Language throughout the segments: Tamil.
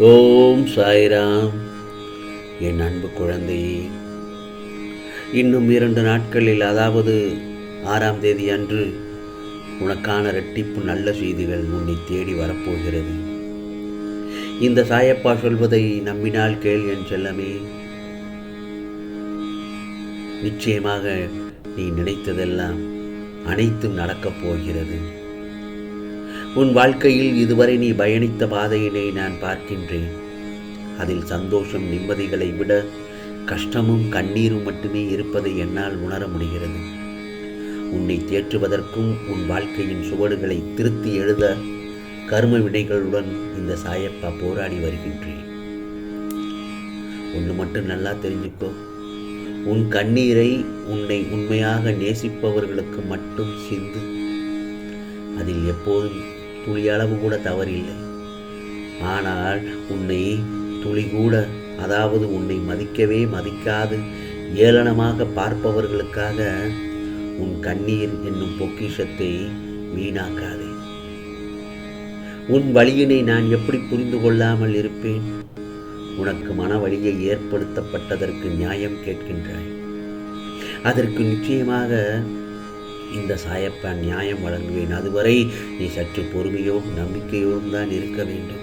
ஓம் சாய்ராம். என் அன்பு குழந்தையே இன்னும் இரண்டு நாட்களில் அதாவது ஆறாம் தேதி அன்று உனக்கான ரெட்டிப்பு நல்ல செய்திகள் உன்னை தேடி வரப்போகிறது. இந்த சாயப்பா சொல்வதை நம்பினால் கேள் என் செல்லமே. நிச்சயமாக நீ நினைத்ததெல்லாம் அனைத்தும் நடக்கப் போகிறது. உன் வாழ்க்கையில் இதுவரை நீ பயணித்த பாதையினை நான் பார்க்கின்றேன். அதில் சந்தோஷம் நிம்மதிகளை விட கஷ்டமும் கண்ணீரும் மட்டுமே இருப்பதை என்னால் உணர முடிகிறது. உன்னை தேற்றுவதற்கும் உன் வாழ்க்கையின் சுவடுகளை திருத்தி எழுத கர்ம வினைகளுடன் இந்த சாயப்பா போராடி வருகின்றேன். ஒன்று மட்டும் நல்லா தெரிஞ்சுக்கோ. உன் கண்ணீரை உன்னை உண்மையாக நேசிப்பவர்களுக்கு மட்டும் சிந்து. அதில் எப்போதும் துளியளவு கூட தவறில்லை. ஆனால் உன்னை துளி கூட அதாவது உன்னை மதிக்கவே மதிக்காது ஏளனமாக பார்ப்பவர்களுக்காக உன் கண்ணீர் என்னும் பொக்கிஷத்தை வீணாக்காதே. உன் வழியினை நான் எப்படி புரிந்து கொள்ளாமல் இருப்பேன்? உனக்கு மன வழியை ஏற்படுத்தப்பட்டதற்கு நியாயம் கேட்கின்றாய். அதற்கு நிச்சயமாக இந்த சாயப்பன் நியாயம் வழங்குவேன். அதுவரை நீ சற்று பொறுமையோடும் நம்பிக்கையோடும் தான் இருக்க வேண்டும்.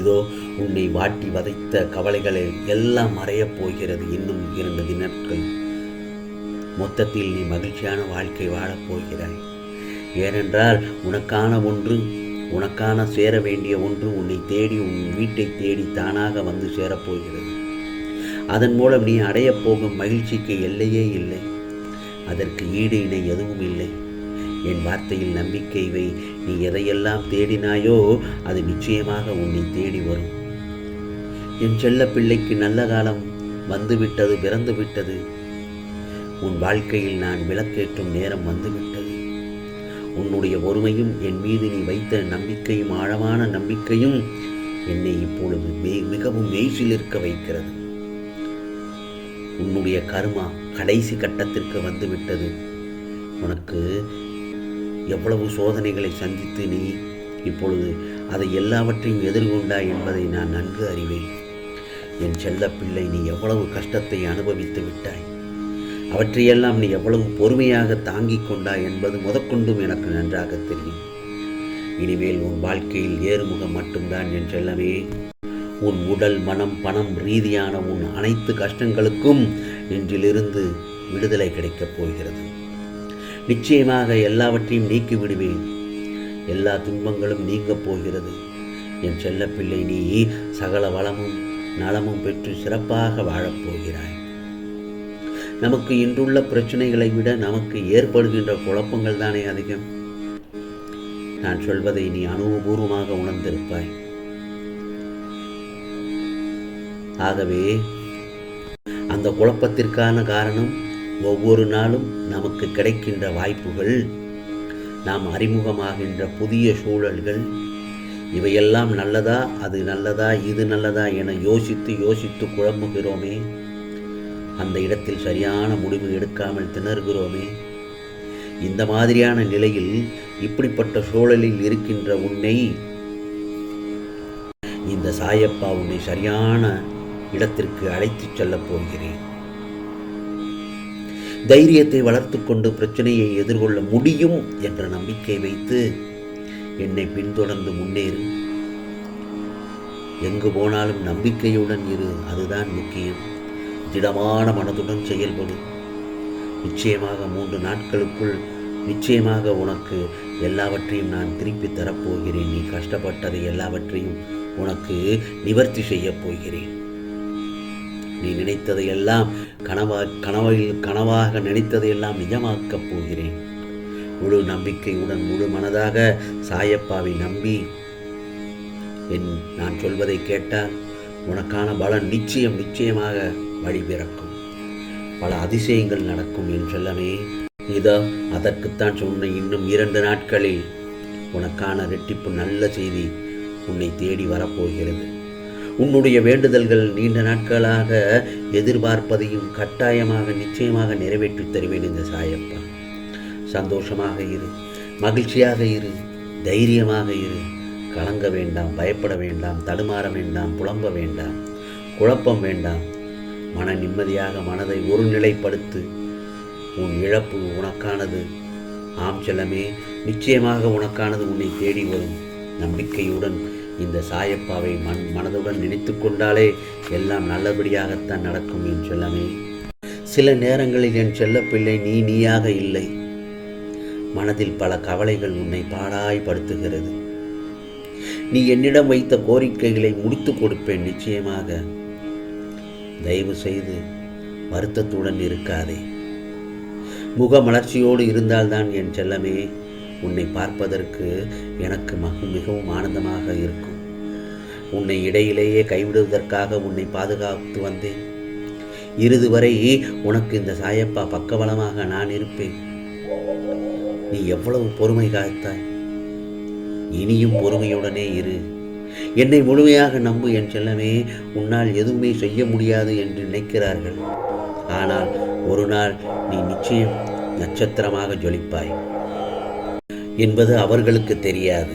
இதோ உன்னை வாட்டி வதைத்த கவலைகளை எல்லாம் மறையப் போகிறது இன்னும் இரண்டு தினங்கள். மொத்தத்தில் நீ மகிழ்ச்சியான வாழ்க்கை வாழப் போகிறாய். ஏனென்றால் உனக்கான ஒன்று உனக்கான சேர வேண்டிய ஒன்று உன்னை தேடி உன் வீட்டை தேடி தானாக வந்து சேரப்போகிறது அதன் மூலம் நீ அடையப் போகும் மகிழ்ச்சிக்கு எல்லையே இல்லை. அதற்கு ஈடு இணை எதுவும் இல்லை. என் வார்த்தையில் நம்பிக்கை வை. நீ எதையெல்லாம் தேடினாயோ அது நிச்சயமாக உன்னை தேடி வரும். என் செல்ல பிள்ளைக்கு நல்ல காலம் வந்துவிட்டது பிறந்து விட்டது உன் வாழ்க்கையில் நான் விளக்கேற்றும் நேரம் வந்துவிட்டது. உன்னுடைய பொறுமையும் என் மீது நீ வைத்த நம்பிக்கையும் ஆழமான நம்பிக்கையும் என்னை இப்பொழுது மெய் மிகவும் மெய்சிலிருக்க வைக்கிறது. உன்னுடைய கருமா கடைசி கட்டத்திற்கு வந்துவிட்டது. உனக்கு எவ்வளவு சோதனைகளை சந்தித்து நீ இப்பொழுது அதை எல்லாவற்றையும் எதிர்கொண்டாய் என்பதை நான் நன்கு அறிவேன். என் செல்ல பிள்ளை நீ எவ்வளவு கஷ்டத்தை அனுபவித்து விட்டாய். அவற்றையெல்லாம் நீ எவ்வளவு பொறுமையாக தாங்கிக் கொண்டாய் என்பது முதற்கொண்டும் எனக்கு நன்றாக தெரியும். இனிமேல் உன் வாழ்க்கையில் ஏறுமுகம் மட்டும்தான் என் செல்லமே. உன் உடல் மனம் பணம் ரீதியான உன் அனைத்து கஷ்டங்களுக்கும் இன்றிலிருந்து விடுதலை கிடைக்கப் போகிறது. நிச்சயமாக எல்லாவற்றையும் நீக்கி விடுவேன் எல்லா துன்பங்களும் நீங்கப் போகிறது. என் செல்லப்பிள்ளை நீ சகல வளமும் நலமும் பெற்று சிறப்பாக வாழப்போகிறாய் நமக்கு இன்றுள்ள பிரச்சனைகளை விட நமக்கு ஏற்படுகின்ற குழப்பங்கள் தானே அதிகம். நான் சொல்வதை நீ அனுபவபூர்வமாக உணர்ந்திருப்பாய். ஆகவே அந்த குழப்பத்திற்கான காரணம் ஒவ்வொரு நாளும் நமக்கு கிடைக்கின்ற வாய்ப்புகள். நாம் அறிமுகமாகின்ற புதிய சூழல்கள். இவையெல்லாம் நல்லதா அது நல்லதா இது நல்லதா என யோசித்து யோசித்து குழம்புகிறோமே. அந்த இடத்தில் சரியான முடிவு எடுக்காமல் திணறுகிறோமே. இந்த மாதிரியான நிலையில் இப்படிப்பட்ட சூழலில் இருக்கின்ற உன்னை இந்த சாயப்பா உன்னை சரியான இடத்திற்கு அழைத்துச் செல்லப் போகிறேன். தைரியத்தை வளர்த்து கொண்டு பிரச்சனையை எதிர்கொள்ள முடியும் என்ற நம்பிக்கை வைத்து என்னை பின்தொடர்ந்து முன்னேறு. எங்கு போனாலும் நம்பிக்கையுடன் இரு அதுதான் முக்கியம். திடமான மனதுடன் செயல்படு. நிச்சயமாக மூன்று நாட்களுக்குள் நிச்சயமாக உனக்கு எல்லாவற்றையும் நான் திருப்பி தரப்போகிறேன். நீ கஷ்டப்பட்டதை எல்லாவற்றையும் உனக்கு நிவர்த்தி செய்யப் போகிறேன். நீ நினைத்ததையெல்லாம் கனவா கனவையில் கனவாக நினைத்ததையெல்லாம் நிஜமாக்கப் போகிறேன். முழு நம்பிக்கையுடன் முழு மனதாக சாயப்பாவை நம்பி என் நான் சொல்வதை கேட்டால் உனக்கான பலன் நிச்சயம் நிச்சயமாக வழிபிறக்கும். பல அதிசயங்கள் நடக்கும் என் செல்லமே. இதோ அதற்குத்தான் சொன்ன இன்னும் இரண்டு நாட்களில் உனக்கான ரெட்டிப்பு நல்ல செய்தி உன்னை தேடி வரப்போகிறது. உன்னுடைய வேண்டுதல்கள் நீண்ட நாட்களாக எதிர்பார்ப்பதையும் கட்டாயமாக நிச்சயமாக நிறைவேற்றித் தருவேன் இந்த சாயப்பா. சந்தோஷமாக இரு. மகிழ்ச்சியாக இரு. தைரியமாக இரு. கலங்க வேண்டாம் பயப்பட வேண்டாம் தடுமாற வேண்டாம் புலம்ப வேண்டாம் குழப்பம் வேண்டாம். மன நிம்மதியாக மனதை ஒருநிலைப்படுத்து. உன் இழப்பு உனக்கானது. ஆம் செல்லமே நிச்சயமாக உனக்கானது உன்னை தேடி வரும். நம்பிக்கையுடன் இந்த சாயப்பாவை மண் மனதுடன் நினைத்து கொண்டாலே எல்லாம் நல்லபடியாகத்தான் நடக்கும் என் செல்லமே. சில நேரங்களில் என் செல்லப்பிள்ளை நீ நீயாக இல்லை. மனதில் பல கவலைகள் உன்னை பாடாய்படுத்துகிறது நீ என்னிடம் வைத்த கோரிக்கைகளை முடித்து கொடுப்பேன் நிச்சயமாக. தயவு செய்து வருத்தத்துடன் இருக்காதே. முக மலர்ச்சியோடு இருந்தால்தான் என் செல்லமே. உன்னை பார்ப்பதற்கு எனக்கு மகு மிகவும் ஆனந்தமாக இருக்கும். உன்னை இடையிலேயே கைவிடுவதற்காக உன்னை பாதுகாத்து வந்தேன். இறுதி வரை உனக்கு இந்த சாயப்பா பக்கபலமாக நான் இருப்பேன். நீ எவ்வளவு பொறுமை காத்தாய். இனியும் பொறுமையுடனே இரு. என்னை முழுமையாக நம்பு என் செல்லமே உன்னால் எதுவுமே செய்ய முடியாது என்று நினைக்கிறார்கள். ஆனால் ஒரு நாள் நீ நிச்சயம் நட்சத்திரமாக ஜொலிப்பாய். என்பது அவர்களுக்கு தெரியாது.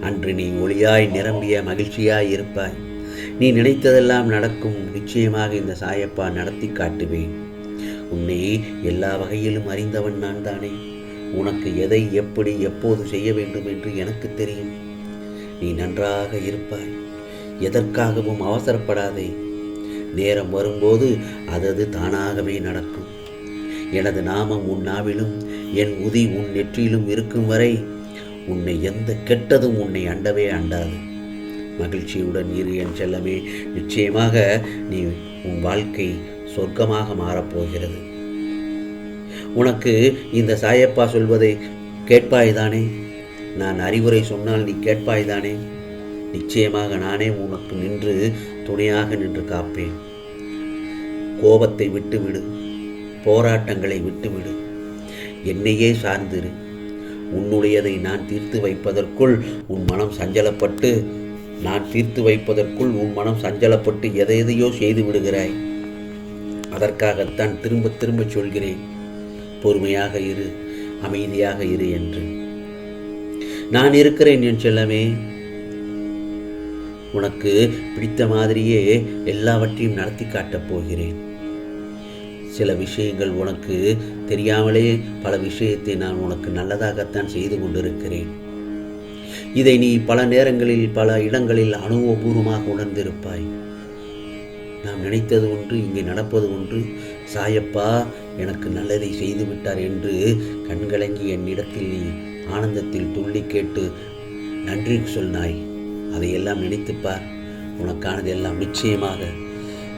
அன்று நீ ஒளியாய் நிரம்பிய மகிழ்ச்சியாய் இருப்பாய். நீ நினைத்ததெல்லாம் நடக்கும். நிச்சயமாக இந்த சாயப்பா நடத்தி காட்டுவேன். உன்னை எல்லா வகையிலும் அறிந்தவன் நான் தானே. உனக்கு எதை எப்படி எப்போது செய்ய வேண்டும் என்று எனக்கு தெரியும். நீ நன்றாக இருப்பாய். எதற்காகவும் அவசரப்படாதே. நேரம் வரும்போது அதது தானாகவே நடக்கும். எனது நாமம் உன் நாவிலும் என் உதி உன் நெற்றியிலும் இருக்கும் வரை உன்னை எந்த கெட்டதும் உன்னை அண்டவே அண்டாது. மகிழ்ச்சியுடன் இரு என் செல்லமே நிச்சயமாக நீ உன் வாழ்க்கை சொர்க்கமாக மாறப்போகிறது. உனக்கு இந்த சாயப்பா சொல்வதை கேட்பாய்தானே? நான் அறிவுரை சொன்னால் நீ கேட்பாய்தானே? நிச்சயமாக நானே உனக்கு நின்று துணையாக நின்று காப்பேன். கோபத்தை விட்டுவிடு. போராட்டங்களை விட்டுவிடு. என்னையே சார்ந்திரு. உன்னுடையதை நான் தீர்த்து வைப்பதற்குள் உன் மனம் சஞ்சலப்பட்டு நான் தீர்த்து வைப்பதற்குள் உன் மனம் சஞ்சலப்பட்டு எதை எதையோ செய்து விடுகிறாய். அதற்காகத்தான் திரும்ப திரும்ப சொல்கிறேன். பொறுமையாக இரு அமைதியாக இரு என்று. நான் இருக்கிறேன் என் செல்லமே. உனக்கு பிடித்த மாதிரியே எல்லாவற்றையும் நடத்தி காட்டப் போகிறேன். சில விஷயங்கள் உனக்கு தெரியாமலே பல விஷயத்தை நான் உனக்கு நல்லதாகத்தான் செய்து கொண்டிருக்கிறேன். இதை நீ பல நேரங்களில் பல இடங்களில் அனுபவபூர்வமாக உணர்ந்திருப்பாய். நாம் நினைத்தது ஒன்று இங்கே நடப்பது ஒன்று. சாயப்பா எனக்கு நல்லதை செய்து விட்டார் என்று கண்கலங்கி என்னிடத்தில் நீ ஆனந்தத்தில் துள்ளி கேட்டு நன்றி சொன்னாய். அதையெல்லாம் நினைத்துப்பார். உனக்கானது எல்லாம் நிச்சயமாக